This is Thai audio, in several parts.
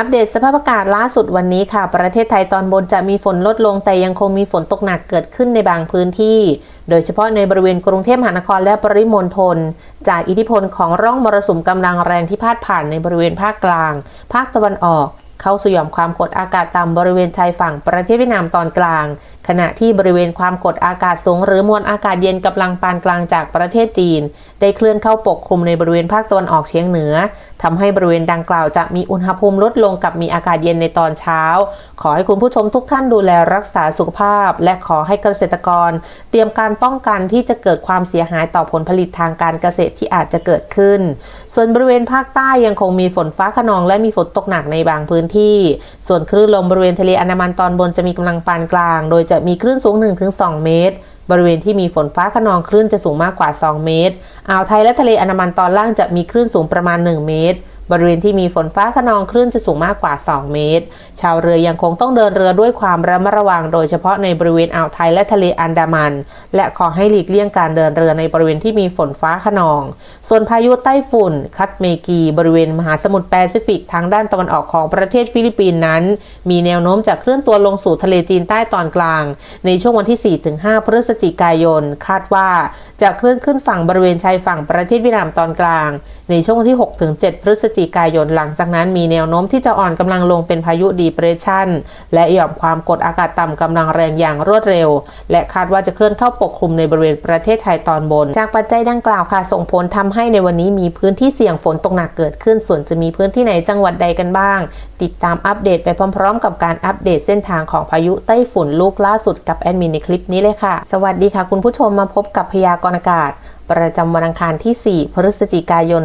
อัปเดตสภาพอากาศล่าสุดวันนี้ค่ะ ประเทศไทยตอนบนจะมีฝนลดลงแต่ยังคงมีฝนตกหนักเกิดขึ้นในบางพื้นที่ โดยเฉพาะในบริเวณกรุงเทพมหานครและปริมณฑลจากอิทธิพลของร่องมรสุมกำลังแรงที่พาดผ่านในบริเวณภาคกลาง ภาคตะวันออก เข้าสู่หย่อมความกดอากาศต่ำบริเวณชายฝั่งประเทศเวียดนามตอนกลาง ขณะที่บริเวณความกดอากาศสูง หรือมวลอากาศเย็นกำลังปานกลางจากประเทศจีน ได้เคลื่อนเข้าปกคลุมในบริเวณภาคตะวันออกเฉียงเหนือทำให้บริเวณดังกล่าวจะมีอุณหภูมิลดลงกับมีอากาศเย็นในตอนเช้า ขอให้คุณผู้ชมทุกท่านดูแลรักษาสุขภาพ และขอให้เกษตรกร เตรียมการป้องกันที่จะเกิดความเสียหายต่อผลผลิตทางการเกษตรที่อาจจะเกิดขึ้น ส่วนบริเวณภาคใต้ยังคงมีฝนฟ้าขนอง และมีฝนตกหนักในบางพื้นที่ ส่วนคลื่นลมบริเวณทะเลอันดามันตอนบนจะมีกำลังปานกลาง โดยจะมีคลื่นสูง 1-2 เมตร บริเวณที่มีฝนฟ้าขนองคลื่นจะสูงมากกว่า 2 เมตร อ่าวไทยและทะเลอันดามันตอนล่างจะมีคลื่นสูงประมาณ 1 เมตร บริเวณที่มีฝนฟ้าขนองคลื่นจะสูงมากกว่า 2 เมตร ชาวเรือยังคงต้องเดินเรือด้วยความระมัดระวัง โดยเฉพาะในบริเวณอ่าวไทยและทะเลอันดามัน และขอให้หลีกเลี่ยงการเดินเรือในบริเวณที่มีฝนฟ้าขนอง ส่วนพายุไต้ฝุ่น คัตเมกี บริเวณมหาสมุทรแปซิฟิกทางด้านตะวันออกของประเทศฟิลิปปินส์นั้น มีแนวโน้มจะเคลื่อนตัวลงสู่ทะเลจีนใต้ตอนกลาง ในช่วงวันที่ 4-5 พฤศจิกายน คาดว่า จะเคลื่อนขึ้นฝั่งบริเวณชายฝั่งประเทศเวียดนามตอนกลาง ในช่วงวันที่ 6-7 พฤศจิกายนหลังจากนั้นมีแนวโน้มที่จะอ่อนกำลังลงเป็นพายุดีเพรสชันและหย่อมความกดอากาศต่ำกำลังแรงอย่างรวดเร็ว และคาดว่าจะเคลื่อนเข้าปกคลุมในบริเวณประเทศไทยตอนบน จากปัจจัยดังกล่าวค่ะส่งผลทำให้ในวันนี้มีพื้นที่เสี่ยงฝนตกหนักเกิดขึ้นส่วนจะมีพื้นที่ไหนจังหวัดใดกันบ้าง ติดตามอัปเดตไปพร้อมๆ กับการอัปเดตเส้นทางของพายุไต้ฝุ่นลูกล่าสุดกับแอดมินในคลิปนี้เลยค่ะ สวัสดีค่ะคุณผู้ชมมาพบกับพยากรณ์อากาศ ประจำวันอังคารที่ 4 พฤศจิกายน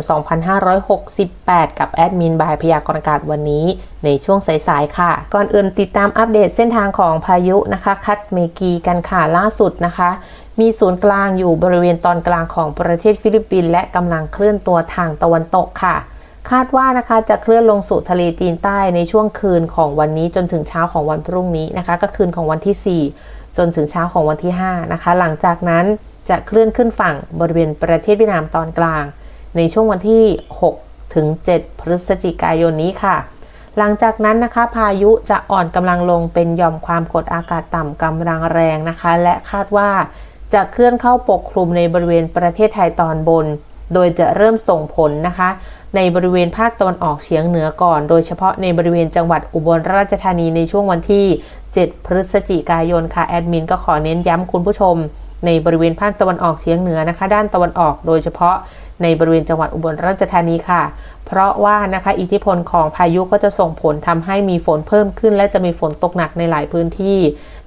2568 กับแอดมินบายพยากรณ์อากาศวันนี้ ในช่วงสายๆค่ะ ก่อนอื่นติดตามอัปเดตเส้นทางของพายุนะคะ คัตเมกีกันค่ะล่าสุดนะคะมีศูนย์กลางอยู่บริเวณตอนกลางของประเทศฟิลิปปินส์และกำลังเคลื่อนตัวทางตะวันตกค่ะ คาดว่านะคะจะเคลื่อนลงสู่ทะเลจีนใต้ในช่วงคืนของวันนี้จนถึงเช้าของวันพรุ่งนี้นะคะ ก็คืนของวันที่ 4 จนถึงเช้าของวันที่ 5 นะคะ หลังจากนั้นจะเคลื่อนขึ้นฝั่งบริเวณประเทศเวียดนามตอนกลาง ในช่วงวันที่ 6 ถึง 7 พฤศจิกายนนี้ค่ะ หลังจากนั้นนะคะ พายุจะอ่อนกำลังลงเป็นย่อมความกดอากาศต่ำกำลังแรงนะคะ และคาดว่าจะเคลื่อนเข้าปกคลุมในบริเวณประเทศไทยตอนบน โดยจะเริ่มส่งผลนะคะ ในบริเวณภาคตะวันออกเฉียงเหนือก่อน โดยเฉพาะในบริเวณจังหวัดอุบลราชธานีในช่วงวันที่ 7 พฤศจิกายนค่ะแอดมินก็ขอเน้นย้ำคุณผู้ชม ในบริเวณภาคตะวันออกเฉียงเหนือนะคะ ด้านตะวันออกโดยเฉพาะในบริเวณจังหวัดอุบลราชธานีค่ะ เพราะว่านะคะอิทธิพลของพายุก็จะส่งผลทำให้มีฝนเพิ่มขึ้น และจะมีฝนตกหนักในหลายพื้นที่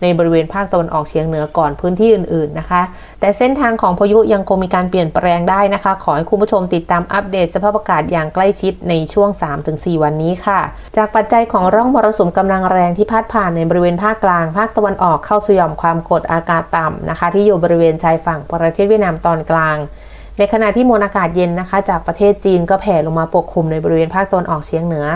ในบริเวณภาคตะวันออกเฉียงเหนือก่อนพื้นที่อื่น ๆนะคะ แต่เส้นทางของพายุยังคงมีการเปลี่ยนแปลงได้นะคะ ขอให้คุณผู้ชมติดตามอัปเดตสภาพอากาศอย่างใกล้ชิดในช่วง 3-4 วันนี้ค่ะ จากปัจจัยของร่องมรสุมกำลังแรงที่พาดผ่านในบริเวณภาคกลาง ภาคตะวันออกเข้าสู่ย่อมความกดอากาศต่ำนะคะ ที่อยู่บริเวณชายฝั่งประเทศเวียดนามตอนกลาง ในขณะที่มวลอากาศเย็นนะคะ จากประเทศจีนก็แผ่ลงมาปกคลุมในบริเวณภาคตะวันออกเฉียงเหนือ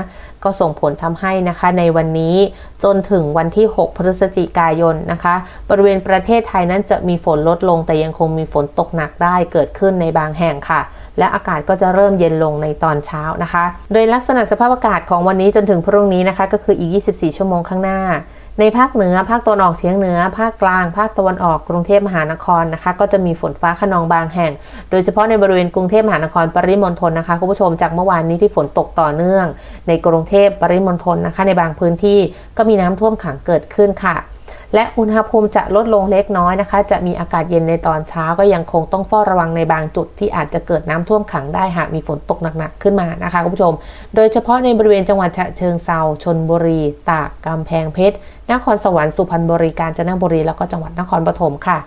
ก็ส่งผลทำให้นะคะ ในวันนี้จนถึงวันที่ 6 พฤศจิกายนนะคะ บริเวณประเทศไทยนั้นจะมีฝนลดลง แต่ยังคงมีฝนตกหนักได้เกิดขึ้นในบางแห่งค่ะ และอากาศก็จะเริ่มเย็นลงในตอนเช้านะคะ โดยลักษณะสภาพอากาศของวันนี้จนถึงพรุ่งนี้นะคะ ก็คืออีก 24 ชั่วโมงข้างหน้า ในภาคเหนือ ภาคตะวันออกเฉียงเหนือ ภาคกลาง ภาคตะวันออก กรุงเทพมหานครนะคะ ก็จะมีฝนฟ้าขนองบางแห่ง โดยเฉพาะในบริเวณกรุงเทพมหานครปริมณฑลนะคะคุณผู้ชมจากเมื่อวานนี้ที่ฝนตกต่อเนื่อง ในกรุงเทพปริมณฑลนะคะ ในบางพื้นที่ก็มีน้ำท่วมขังเกิดขึ้นค่ะ และอุณหภูมิจะลดลงเล็กน้อยนะคะ จะมีอากาศเย็นในตอนเช้าก็ยังคงต้องเฝ้าระวังในบางจุดที่อาจจะเกิดน้ำท่วมขังได้หากมีฝนตกหนักๆขึ้นมานะคะคุณผู้ชม โดยเฉพาะในบริเวณจังหวัดฉะเชิงเซาชนบุรี ตากกำแพงเพชรนครสวรรค์สุพรรณบุรีกาญจนบุรีแล้วก็จังหวัดนครปฐมค่ะ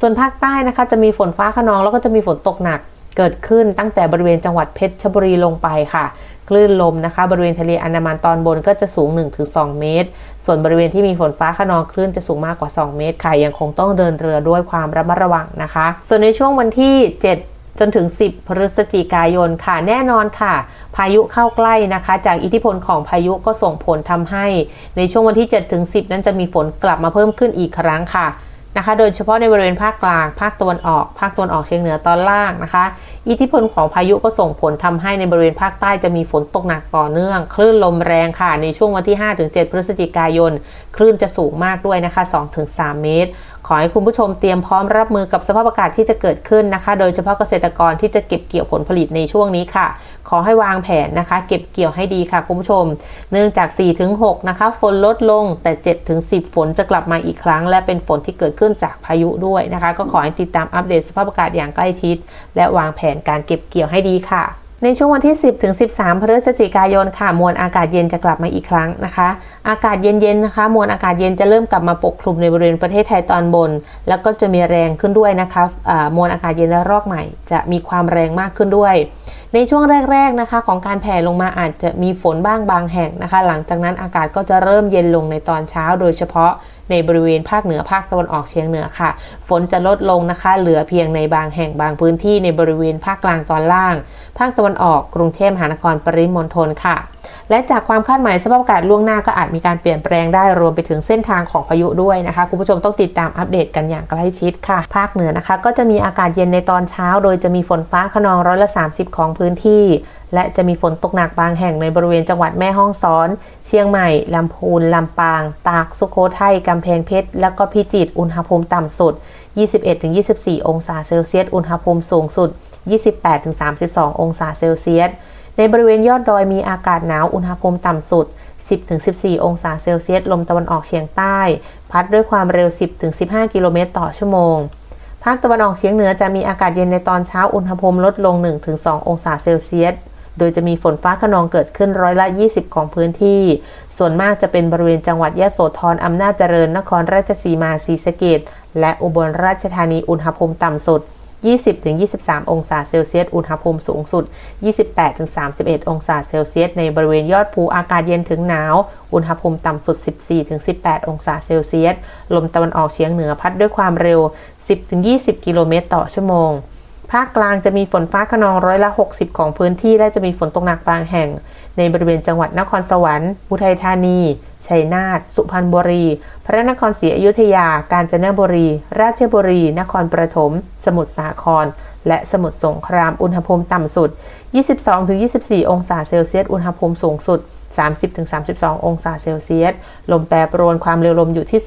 ส่วนภาคใต้นะคะ จะมีฝนฟ้าขนองแล้วก็จะมีฝนตกหนักเกิดขึ้นตั้งแต่บริเวณจังหวัดเพชรบุรีลงไปค่ะ คลื่นลมนะคะ บริเวณทะเลอันดามันตอนบนก็จะสูง 1-2 เมตร ส่วนบริเวณที่มีฝนฟ้าขนองคลื่นจะสูงมากกว่า 2 เมตรค่ะยังคงต้องเดินเรือด้วยความระมัดระวังนะคะ ส่วนในช่วงวันที่ 7จนถึง 10 พฤศจิกายนค่ะแน่นอนค่ะ พายุเข้าใกล้นะคะ จากอิทธิพลของพายุก็ส่งผลทำให้ ในช่วงวันที่ 7 ถึง 10 นั้นจะมีฝนกลับมาเพิ่มขึ้นอีกครั้งค่ะ นะคะ โดยเฉพาะในบริเวณภาคกลาง ภาคตะวันออก ภาคตะวันออกเฉียงเหนือตอนล่างนะคะ อิทธิพลของพายุก็ส่งผลทำให้ในบริเวณภาคใต้จะมีฝนตกหนักต่อเนื่อง คลื่นลมแรงค่ะ ในช่วงวันที่ 5-7 พฤศจิกายน คลื่นจะสูงมากด้วยนะคะ 2-3 เมตร ขอให้คุณผู้ชมเตรียมพร้อมรับมือกับสภาพอากาศที่จะเกิดขึ้นนะคะ โดยเฉพาะเกษตรกรที่จะเก็บเกี่ยวผลผลิตในช่วงนี้ค่ะขอให้วางแผนนะคะ เก็บเกี่ยวให้ดีค่ะคุณผู้ชม เนื่องจาก 4-6 นะคะ ฝนลดลงแต่ 7-10 ฝนจะกลับมาอีกครั้ง และเป็นฝนที่เกิดขึ้นจากพายุด้วยนะคะ ก็ขอให้ติดตามอัปเดตสภาพอากาศอย่างใกล้ชิด และวางแผนการเก็บเกี่ยวให้ดีค่ะในช่วงวันที่ 10 ถึง 13 พฤศจิกายนค่ะ มวลอากาศเย็นจะกลับมาอีกครั้งนะคะ อากาศเย็นๆนะคะ มวลอากาศเย็นจะเริ่มกลับมาปกคลุมในบริเวณประเทศไทยตอนบน แล้วก็จะมีแรงขึ้นด้วยนะคะมวลอากาศเย็นและรอกใหม่ จะมีความแรงมากขึ้นด้วย ในช่วงแรก ๆนะคะ ของการแผ่ลงมาอาจจะมีฝนบ้างบางแห่งนะคะ หลังจากนั้นอากาศก็จะเริ่มเย็นลงในตอนเช้า โดยเฉพาะในบริเวณภาคเหนือภาคตะวันออกเฉียงเหนือค่ะ ฝนจะลดลงนะคะ เหลือเพียงในบางแห่งบางพื้นที่ในบริเวณภาคกลางตอนล่าง ภาคตะวันออกกรุงเทพมหานครปริมณฑลค่ะ และจากความคาดหมายสภาพอากาศล่วงหน้าก็อาจมีการเปลี่ยนแปลงได้รวมไปถึงเส้นทางของพายุด้วยนะคะ คุณผู้ชมต้องติดตามอัปเดตกันอย่างใกล้ชิดค่ะ ภาคเหนือนะคะ ก็จะมีอากาศเย็นในตอนเช้า โดยจะมีฝนฟ้าขนองร้อยละ 30 ของพื้นที่และจะมีฝนตกหนักบางแห่งในบริเวณจังหวัดแม่ฮ่องสอน เชียงใหม่ ลำพูน ลำปาง ตาก สุโขทัย กำแพงเพชร แล้วก็พิจิตร อุณหภูมิต่ำสุด 21-24 องศาเซลเซียส อุณหภูมิสูงสุด 28-32 องศาเซลเซียส ในบริเวณยอดดอยมีอากาศหนาวอุณหภูมิต่ำสุด 10-14 องศาเซลเซียส ลมตะวันออกเฉียงใต้ พัดด้วยความเร็ว 10-15 กิโลเมตรต่อชั่วโมง ภาคตะวันออกเฉียงเหนือจะมีอากาศเย็นในตอนเช้าอุณหภูมิลดลง 1-2 องศาเซลเซียส โดยจะมีฝนฟ้าขนองเกิดขึ้นร้อยละ 20 ของพื้นที่ ส่วนมากจะเป็นบริเวณจังหวัดยะโสธรอำนาจเจริญ นครราชสีมา ศรีสะเกษและอุบลราชธานี อุณหภูมิต่ำสุด 20-23 องศาเซลเซียส อุณหภูมิสูงสุด 28-31 องศาเซลเซียส ในบริเวณยอดภูอากาศเย็นถึงหนาว อุณหภูมิต่ำสุด 14-18 องศาเซลเซียส ลมตะวันออกเฉียงเหนือพัดด้วยความเร็ว 10-20 กิโลเมตรต่อชั่วโมง ภาคกลางจะมีฝนฟ้าขนองร้อยละ 60 ของพื้นที่และจะมีฝนตกหนักบางแห่ง ในบริเวณจังหวัดนครสวรรค์ อุทัยธานี ชัยนาท สุพรรณบุรี พระนครศรีอยุธยา กาญจนบุรี ราชบุรี นครปฐม สมุทรสาคร และสมุทรสงคราม อุณหภูมิต่ำสุด 22-24 องศาเซลเซียส อุณหภูมิสูงสุด 30-32 องศาเซลเซียส ลมแปรปรวนความเร็วลมอยู่ที่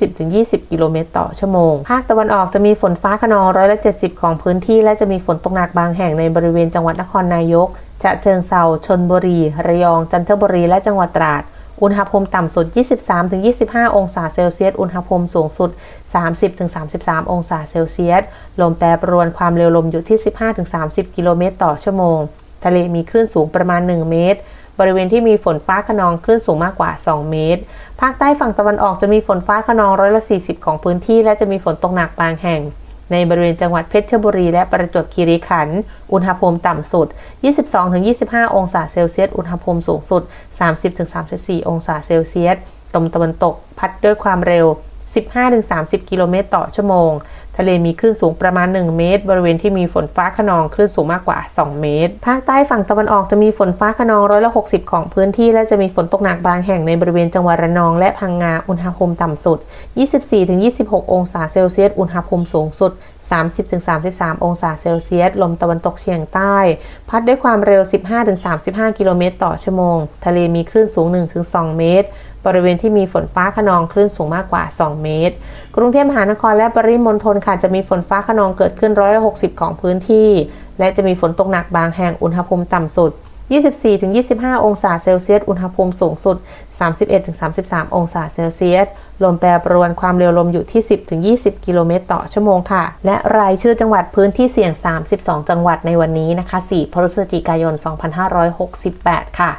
10-20 กิโลเมตรต่อชั่วโมง ภาคตะวันออกจะมีฝนฟ้าขนองร้อยละ 70 ของพื้นที่ และจะมีฝนตกหนักบางแห่งในบริเวณจังหวัดนครนายก ฉะเชิงเซาชนบุรี ระยอง จันทบุรี และจังหวัดตราด อุณหภูมิต่ำสุด 23-25 องศาเซลเซียส อุณหภูมิสูงสุด 30-33 องศาเซลเซียส ลมแปรปรวนความเร็วลมอยู่ที่ 15-30 กิโลเมตรต่อชั่วโมง ทะเลมีคลื่นสูงประมาณ 1 เมตร บริเวณที่มีฝนฟ้าขนองคลื่นสูงมากกว่า 2 เมตร ภาคใต้ฝั่งตะวันออกจะมีฝนฟ้าขนองร้อยละ 40 ของพื้นที่ และจะมีฝนตกหนักบางแห่ง ในบริเวณจังหวัดเพชรบุรีและประจวบคีรีขันธ์อุณหภูมิต่ำสุด 22-25 องศาเซลเซียส อุณหภูมิสูงสุด 30-34 องศาเซลเซียสลมตะวันตกพัดด้วยความเร็ว 15-30 กิโลเมตรต่อชั่วโมง ทะเลมีคลื่นสูงประมาณ 1 เมตร บริเวณที่มีฝนฟ้าขนองคลื่นสูงมากกว่า 2 เมตร ภาคใต้ฝั่งตะวันออกจะมีฝนฟ้าขนองร้อยละ60 ของพื้นที่ และจะมีฝนตกหนักบางแห่งในบริเวณจังหวัดระนอง และพังงา อุณหภูมิต่ำสุด 24-26 องศาเซลเซียส อุณหภูมิสูงสุด 30-33 องศาเซลเซียส ลมตะวันตกเฉียงใต้ พัดด้วยความเร็ว 15-35 กิโลเมตรต่อชั่วโมง ทะเลมีคลื่นสูง 1-2 เมตร บริเวณที่มีฝนฟ้าขนองคลื่นสูงมากกว่า 2 เมตร กรุงเทพมหานครและปริมณฑลค่ะจะมีฝนฟ้าขนองเกิดขึ้นร้อยละ60 ของพื้นที่ และจะมีฝนตกหนักบางแห่งอุณหภูมิต่ำสุด 24-25 องศาเซลเซียส อุณหภูมิสูงสุด 31-33 องศาเซลเซียส ลมแปรปรวนความเร็วลมอยู่ที่ 10-20 กิโลเมตรต่อชั่วโมงค่ะ และรายชื่อจังหวัดพื้นที่เสี่ยง 32 จังหวัดในวันนี้นะคะ 4 พฤศจิกายน 2568 ค่ะ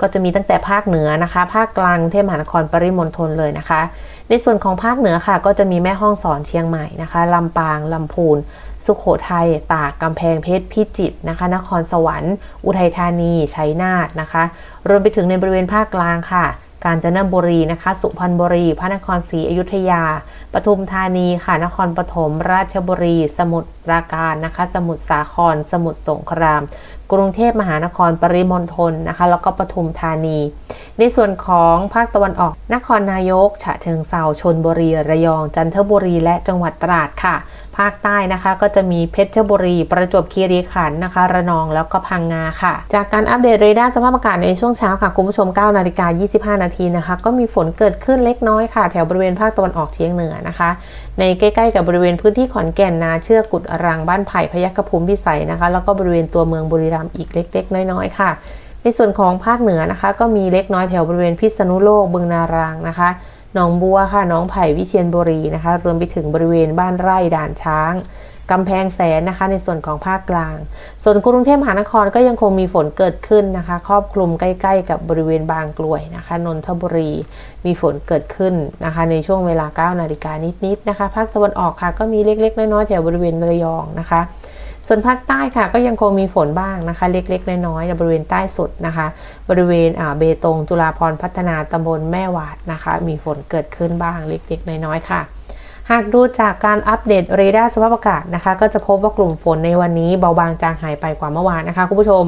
ก็จะมีตั้งแต่ภาคเหนือนะคะ ภาคกลางเทพมหานครปริมณฑลเลยนะคะ ในส่วนของภาคเหนือค่ะ ก็จะมีแม่ฮ่องสอนเชียงใหม่นะคะลำปางลำพูน สุขโขทัยตากกำแพงเพชรพิจิตรนะคะ นครสวรรค์ อุทัยธานีชัยนาทนะคะ รวมไปถึงในบริเวณภาคกลางค่ะ กาญจนบุรีนะคะ สุพรรณบุรี พระนครศรีอยุธยา ปทุมธานีค่ะ นครปฐม ราชบุรี สมุทรปราการนะคะ สมุทรสาคร สมุทรสงคราม กรุงเทพมหานคร ปริมณฑลนะคะ แล้วก็ปทุมธานี ในส่วนของภาคตะวันออก นครนายก ฉะเชิงเซา ชนบุรี ระยอง จันทบุรี และจังหวัดตราดค่ะ ภาคใต้นะคะ ก็จะมีเพชรบุรี ประจวบคีรีขันธ์นะคะ ระนองแล้วก็พังงาค่ะ จากการอัปเดตเรดาร์สภาพอากาศในช่วงเช้าค่ะ คุณผู้ชม9นาฬิกา25 นาทีนะคะ ก็มีฝนเกิดขึ้นเล็กน้อยค่ะ แถวบริเวณภาคตะวันออกเฉียงเหนือนะคะ ในใกล้ๆกับบริเวณพื้นที่ขอนแก่นนาเชือกกุดรังบ้านไผ่พยัคฆภูมิพิสัยนะคะ แล้วก็บริเวณตัวเมืองบุรีรัมย์อีกเล็ก ๆ น้อยๆค่ะ ในส่วนของภาคเหนือนะคะ ก็มีเล็กน้อยแถวบริเวณพิษณุโลกบึงนารางนะคะ หนองบัวค่ะหนองไผ่วิเชียรบุรีนะคะ รวมไปถึงบริเวณบ้านไร่ด่านช้างกำแพงแสนนะคะ ในส่วนของภาคกลาง ส่วนกรุงเทพมหานครก็ยังคงมีฝนเกิดขึ้นนะคะ ครอบคลุมใกล้ๆ กับบริเวณบางกลวยนะคะนนทบุรีมีฝนเกิดขึ้นนะคะ ในช่วงเวลา 9 นาฬิกานิดๆนะคะ ภาคตะวันออกค่ะก็มีเล็กๆ น้อยๆแถวบริเวณระยองนะคะ ส่วนภาคใต้ค่ะก็ยังคงมีฝนบ้างนะคะ เล็กๆ น้อยๆบริเวณใต้สุดนะคะ บริเวณเบตงจุฬาพรพัฒนาตำบลแม่วาดนะคะ มีฝนเกิดขึ้นบ้างเล็กๆ น้อยๆค่ะ หากดูจากการอัปเดตเรดาร์สภาพอากาศนะคะ ก็จะพบว่ากลุ่มฝนในวันนี้เบาบางจางหายไปกว่าเมื่อวานนะคะคุณผู้ชม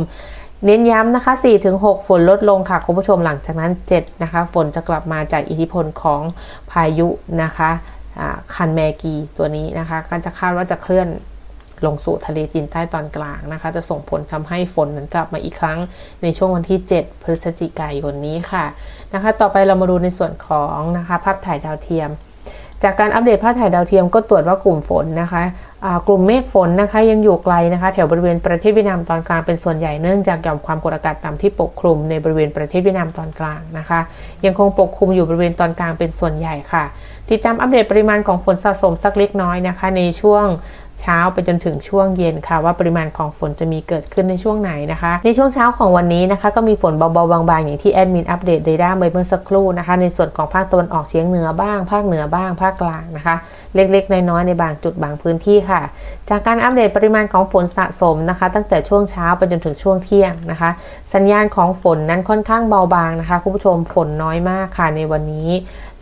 เน้นย้ำนะคะ 4-6 ฝนลดลงค่ะ คุณผู้ชมหลังจากนั้น 7 นะคะ ฝนจะกลับมาจากอิทธิพลของพายุนะคะคันแมกีตัวนี้นะคะก็จะคาดว่าจะเคลื่อน ลงสู่ทะเลจีนใต้ตอนกลางนะคะ จะส่งผลทำให้ฝนนั้นกลับมาอีกครั้งในช่วงวันที่ 7 พฤศจิกายนนี้ค่ะนะคะ ต่อไปเรามาดูในส่วนของนะคะภาพถ่ายดาวเทียม จากการอัปเดตภาพถ่ายดาวเทียมก็ตรวจว่ากลุ่มฝนนะคะกลุ่มเมฆฝนนะคะยังอยู่ไกลนะคะ แถวบริเวณประเทศเวียดนามตอนกลางเป็นส่วนใหญ่เนื่องจากหย่อมความกดอากาศต่ำที่ปกคลุมในบริเวณประเทศเวียดนามตอนกลางนะคะ ยังคงปกคลุมอยู่บริเวณตอนกลางเป็นส่วนใหญ่ค่ะ ติดตามอัปเดตปริมาณของฝนสะสมสักเล็กน้อยนะคะ ในช่วง เช้าไปจนถึงช่วงเย็นค่ะ ว่าปริมาณของฝนจะมีเกิดขึ้นในช่วงไหนนะคะ ในช่วงเช้าของวันนี้นะคะ ก็มีฝนเบาๆบางๆอย่างที่แอดมินอัปเดตเรดาร์ไปเมื่อสักครู่นะคะ ในส่วนของภาคตะวันออกเฉียงเหนือบ้าง ภาคเหนือบ้าง ภาคกลางนะคะ เล็กๆ น้อยๆในบางจุดบางพื้นที่ค่ะ จากการอัปเดตปริมาณของฝนสะสมนะคะ ตั้งแต่ช่วงเช้าไปจนถึงช่วงเที่ยงนะคะ สัญญาณของฝนนั้นค่อนข้างเบาบางนะคะคุณผู้ชมฝนน้อยมากค่ะในวันนี้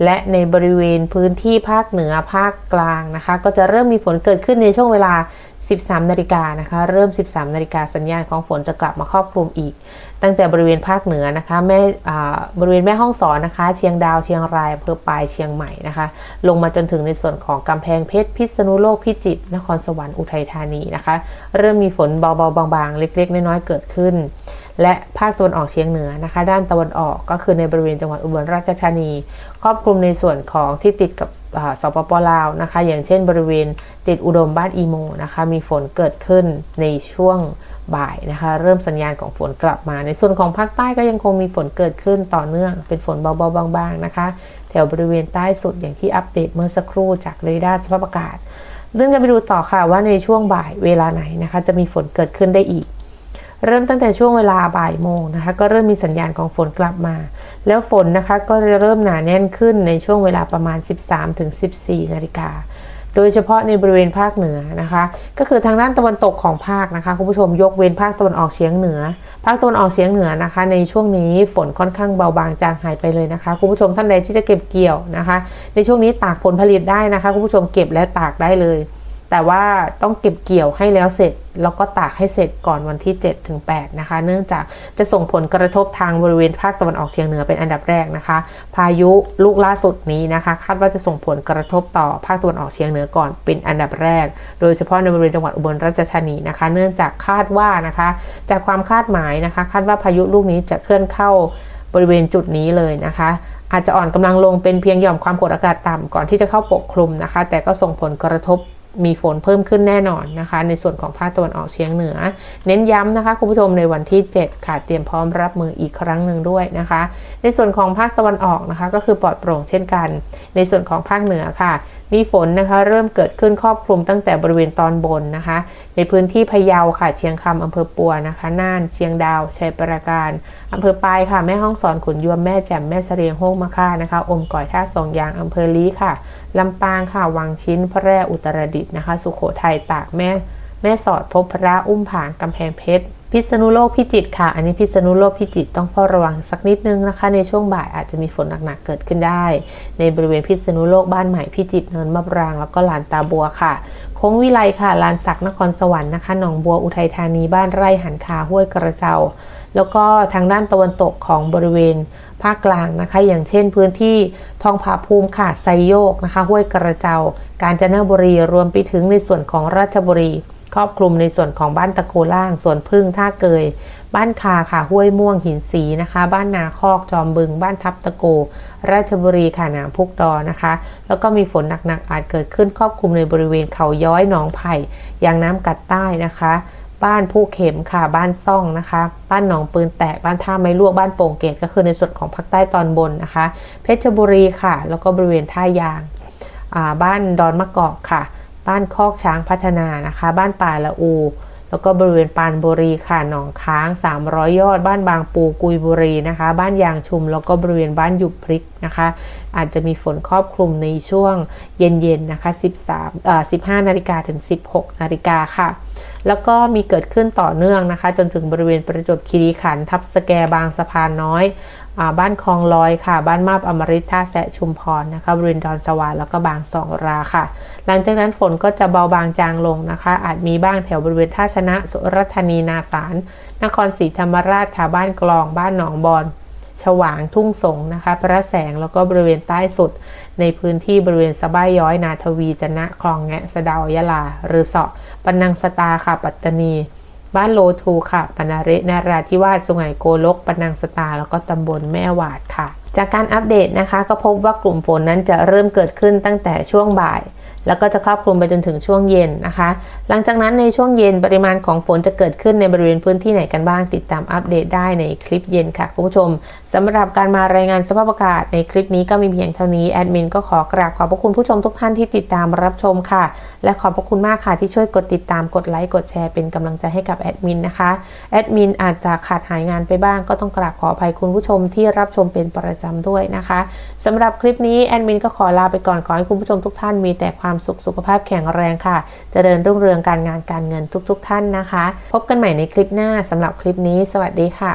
และในบริเวณพื้นที่ภาคเหนือภาคกลางนะคะ ก็จะเริ่มมีฝนเกิดขึ้นในช่วงเวลา 13นาฬิกานะคะ เริ่ม 13นาฬิกาสัญญาณของฝนจะกลับมาครอบคลุมอีก ตั้งแต่บริเวณภาคเหนือนะคะแม่บริเวณแม่ห้องสอนนะคะ เชียงดาวเชียงรายอำเภอปลายเชียงใหม่นะคะ ลงมาจนถึงในส่วนของกำแพงเพชรพิษณุโลกพิจิตรนครสวรรค์อุทัยธานีนะคะ เริ่มมีฝนเบาๆบางๆ เล็ก ๆ น้อยๆเกิดขึ้น และภาคตะวันออกเฉียงเหนือนะคะ ด้านตะวันออกก็คือในบริเวณจังหวัดอุบลราชธานี ครอบคลุมในส่วนของที่ติดกับ สปปลาวนะคะ อย่างเช่นบริเวณติดอุดมบ้านอีโมนะคะ มีฝนเกิดขึ้นในช่วงบ่ายนะคะ เริ่มสัญญาณของฝนกลับมา ในส่วนของภาคใต้ก็ยังคงมีฝนเกิดขึ้นต่อเนื่อง เป็นฝนเบาๆบางๆนะคะ แถวบริเวณใต้สุดอย่างที่อัปเดตเมื่อสักครู่จากเรดาร์สภาพอากาศเรื่องจะไปดูต่อค่ะว่าในช่วงบ่ายเวลาไหนนะคะ จะมีฝนเกิดขึ้นได้อีก เริ่มตั้งแต่ช่วงเวลาบ่ายโมงนะคะ ก็เริ่มมีสัญญาณของฝนกลับมา แล้วฝนนะคะก็จะเริ่มหนาแน่นขึ้นในช่วงเวลาประมาณ 13-14 นาฬิกาโดยเฉพาะในบริเวณภาคเหนือนะคะ ก็คือทางด้านตะวันตกของภาคนะคะคุณผู้ชมยกเว้นภาคตะวันออกเฉียงเหนือ ภาคตะวันออกเฉียงเหนือนะคะ ในช่วงนี้ฝนค่อนข้างเบาบางจางหายไปเลยนะคะคุณผู้ชมท่านใดที่จะเก็บเกี่ยวนะคะ ในช่วงนี้ตากผลผลิตได้นะคะคุณผู้ชมเก็บและตากได้เลย แต่ว่าต้องเก็บเกี่ยวให้แล้วเสร็จ แล้วก็ตากให้เสร็จก่อนวันที่7ถึง8นะคะ เนื่องจากจะส่งผลกระทบทางบริเวณภาคตะวันออกเฉียงเหนือเป็นอันดับแรกนะคะ พายุลูกล่าสุดนี้นะคะ คาดว่าจะส่งผลกระทบต่อภาคตะวันออกเฉียงเหนือก่อนเป็นอันดับแรก โดยเฉพาะในบริเวณจังหวัดอุบลราชธานีนะคะ เนื่องจากคาดว่านะคะ จากความคาดหมายนะคะ คาดว่าพายุลูกนี้จะเคลื่อนเข้าบริเวณจุดนี้เลยนะคะอาจจะอ่อนกำลังลงเป็นเพียงหย่อมความกดอากาศต่ำก่อนที่จะเข้าปกคลุมนะคะ แต่ก็ส่งผลกระทบ มีฝนเพิ่มขึ้นแน่นอนนะคะ ในส่วนของภาคตะวันออกเฉียงเหนือ เน้นย้ำนะคะคุณผู้ชมในวันที่ 7 ค่ะเตรียมพร้อมรับมืออีกครั้งหนึ่งด้วยนะคะ ในส่วนของภาคตะวันออกนะคะ ก็คือปลอดโปร่งเช่นกัน ในส่วนของภาคเหนือค่ะมีฝนนะคะ เริ่มเกิดขึ้นครอบคลุมตั้งแต่บริเวณตอนบนนะคะ ในพื้นที่พะเยาค่ะ เชียงคำอำเภอปัวนะคะ น่าน เชียงดาว ชัยปราการอำเภอปายค่ะ แม่ห้องสอนขุนยวม แม่แจ่ม แม่เสรียงโฮกมะค่านะคะ อมก่อยท่าสองยางอำเภอลี้ค่ะ ลำปางค่ะ วังชิ้น พระแร่ อุตรดิตถ์นะคะ สุโขทัย ตาก แม่ แม่สอด พบพระ อุ้มผาง กำแพงเพชร พิษณุโลกพิจิตรค่ะ อันนี้พิษณุโลกพิจิตต้องเฝ้าระวังสักนิดนึงนะคะ ในช่วงบ่ายอาจจะมีฝนหนักๆเกิดขึ้นได้ ในบริเวณพิษณุโลกบ้านใหม่พิจิตเนินมะปราง แล้วก็ลานตาบัวค่ะโค้งวิไลค่ะลานสักนครสวรรค์นะคะหนองบัวอุทัยธานีบ้านไร่หันคาห้วยกระเจ้าแล้วก็ทางด้านตะวันตกของบริเวณภาคกลางนะคะ อย่างเช่นพื้นที่ทองผาภูมิค่ะไซโยกนะคะห้วยกระเจ้ากาญจนบุรีรวมไปถึงในส่วนของราชบุรี ครอบคลุมในส่วนของบ้านตะโกล่างส่วนพึ่งท่าเกย บ้านคาค่ะห้วยม่วงหินสีนะคะ บ้านนาคอกจอมบึง บ้านทับตะโก ราชบุรีค่ะหนามพุกดอนะคะ แล้วก็มีฝนหนักๆอาจเกิดขึ้นครอบคลุมในบริเวณเขาย้อยหนองไผ่ยางน้ำกัดใต้นะคะ บ้านผู้เข็มค่ะบ้านซ่องนะคะ บ้านหนองปืนแตกบ้านท่าไม้ลวกบ้านโป่งเกตก็คือในส่วนของภาคใต้ตอนบนนะคะ เพชรบุรีค่ะ แล้วก็บริเวณท่ายางอ่าบ้านดอนมะกอกค่ะ บ้านคอกช้างพัฒนานะคะ บ้านป่าละอู แล้วก็บริเวณปานบุรีค่ะ หนองค้าง 300 ยอด บ้านบางปูกุยบุรีนะคะ บ้านยางชุม แล้วก็บริเวณบ้านหยุบพริกนะคะ อาจจะมีฝนครอบคลุมในช่วงเย็นๆนะคะ 13เอ่อ15 นาฬิกาถึง 16 นาฬิกาค่ะแล้วก็มีเกิดขึ้นต่อเนื่องนะคะ จนถึงบริเวณประจวบคีรีขันธ์ทับสแกบางสะพานน้อย บ้านคลองลอยค่ะ บ้านมาบอมฤตท่าแสะชุมพรนะคะบริเวณดอนสวานแล้วก็บางสองราค่ะ หลังจากนั้นฝนก็จะเบาบางจางลงนะคะ อาจมีบ้างแถวบริเวณท่าชนะสุรธานีนาสาร นครศรีธรรมราชค่ะบ้านกลอง บ้านหนองบอนฉวางทุ่งสงนะคะ พระแสงแล้วก็บริเวณใต้สุด ในพื้นที่บริเวณสะบ้ายย้อยนาทวีจนะคลองแงะสะดายะลาหรือเสาะปนังสตาค่ะปัตตานี บ้านโลทูค่ะปนารินาราธิวาสสุไหงโกลกปนังสตา แล้วก็ตำบลแม่หวาดค่ะ จากการอัปเดตนะคะ ก็พบว่ากลุ่มฝนนั้นจะเริ่มเกิดขึ้นตั้งแต่ช่วงบ่าย แล้วก็จะครอบคลุมไปจนถึงช่วงเย็นนะคะ หลังจากนั้นในช่วงเย็นปริมาณของฝนจะเกิดขึ้นในบริเวณพื้นที่ไหนกันบ้าง ติดตามอัปเดตได้ในคลิปเย็นค่ะคุณผู้ชมสำหรับการมารายงานสภาพอากาศในคลิปนี้ก็มีเพียงเท่านี้แอดมินก็ขอกราบขอบพระคุณผู้ชมทุกท่านที่ติดตามรับชมค่ะ และขอบพระคุณมากค่ะที่ช่วยกดติดตามกดไลค์กดแชร์เป็นกำลังใจให้กับแอดมินนะคะแอดมินอาจจะขาดหายงานไปบ้าง ก็ต้องกราบขออภัยคุณผู้ชมที่รับชมเป็นประจำด้วยนะคะสำหรับคลิปนี้แอดมินก็ขอลาไปก่อนขอให้คุณผู้ชมทุกท่านมีแต่ความสุขสุขภาพแข็งแรงค่ะเจริญรุ่งเรืองการงานการเงินทุก ๆ ท่านนะคะ พบกันใหม่ในคลิปหน้าสำหรับคลิปนี้ สวัสดีค่ะ